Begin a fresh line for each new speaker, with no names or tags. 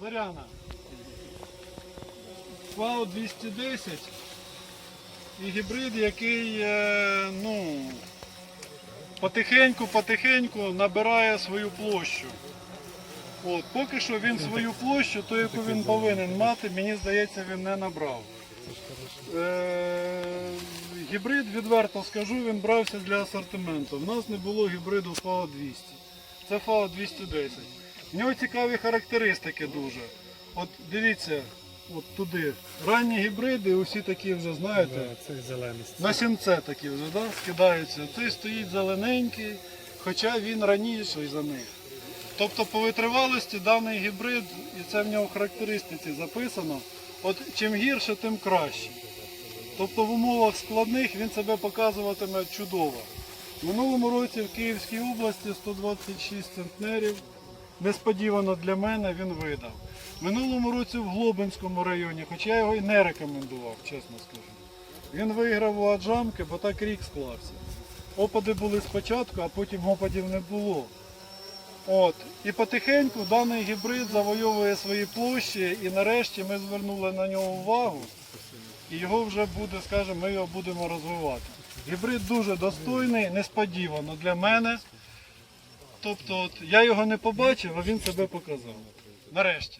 Зоряна. ФАО 210 і гібрид, який е, ну, потихеньку-потихеньку набирає свою площу. От, поки що він свою площу, ту, яку він повинен мати, мені здається, він не набрав. Е, гібрид, відверто скажу, він брався для асортименту. У нас не було гібриду ФАО 200. Це ФАО 210. В нього цікаві характеристики дуже. От дивіться, от туди. Ранні гібриди, усі такі вже, знаєте, на сінце такі вже да, скидаються. Цей стоїть зелененький, хоча він раніший за них. Тобто по витривалості даний гібрид, і це в нього в характеристиці записано, от чим гірше, тим краще. Тобто в умовах складних він себе показуватиме чудово. В минулому році в Київській області 126 центнерів. Несподівано для мене він видав. Минулому році в Глобинському районі, хоча я його і не рекомендував, чесно скажу. Він виграв у Аджамки, бо так рік склався. Опади були спочатку, а потім опадів не було. От. І потихеньку даний гібрид завойовує свої площі, і нарешті ми звернули на нього увагу. І його вже буде, скажімо, ми його будемо розвивати. Гібрид дуже достойний, несподівано для мене. Тобто, от, я його не побачив, а він себе показав. Нарешті.